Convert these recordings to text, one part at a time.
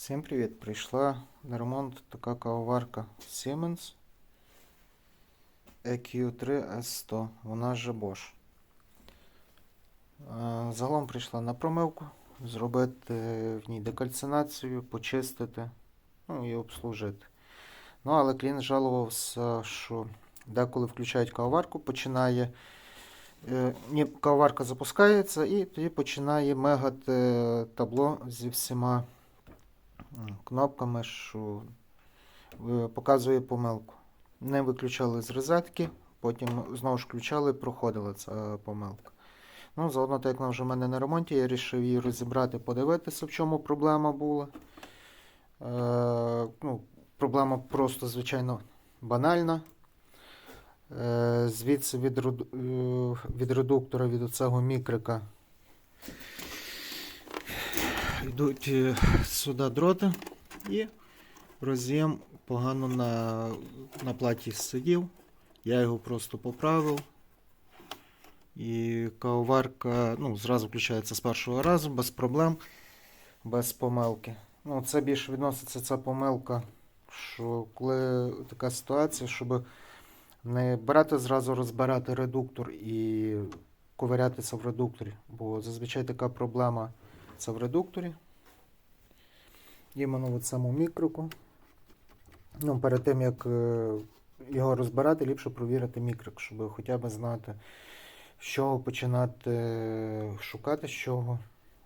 Всім привіт! Прийшла на ремонт така кавоварка Siemens EQ3 S100, вона же Bosch. Загалом прийшла на промивку, зробити в ній декальцинацію, почистити, ну і обслужити. Ну, але клієнт жалувався, що деколи включають кавоварку, починає. е, Ні, запускається і тоді починає мигати табло зі всіма кнопками, що е, показує помилку. Не виключали з розетки, потім знову ж включали, проходила ця помилка. Ну, заодно, так як вона вже в мене на ремонті, я вирішив її розібрати, подивитися, в чому проблема була. Е, ну, проблема просто, звичайно, банальна. Е, звідси від, е, від редуктора, від оцього мікрика йдуть е, сюди дроти і роз'єм погано на, на платі сидів. Я його просто поправив. І кавоварка ну, зразу включається з першого разу, без проблем, без помилки. Ну, це більше відноситься ця помилка, що коли така ситуація, щоб не брати зразу розбирати редуктор і ковирятися в редукторі. Бо зазвичай така проблема це в редукторі. Іменно в цьому мікроку. Ну, перед тим як е, його розбирати, ліпше провірити мікрик, щоб хоча б знати, з чого починати е, шукати, з чого.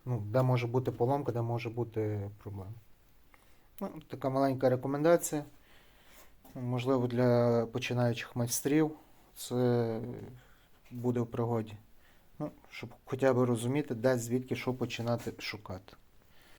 Ну, де може бути поломка, де може бути проблема. Ну, така маленька рекомендація. Можливо, для починаючих майстрів це буде в пригоді. Ну, щоб хоча б розуміти, де звідки що починати шукати.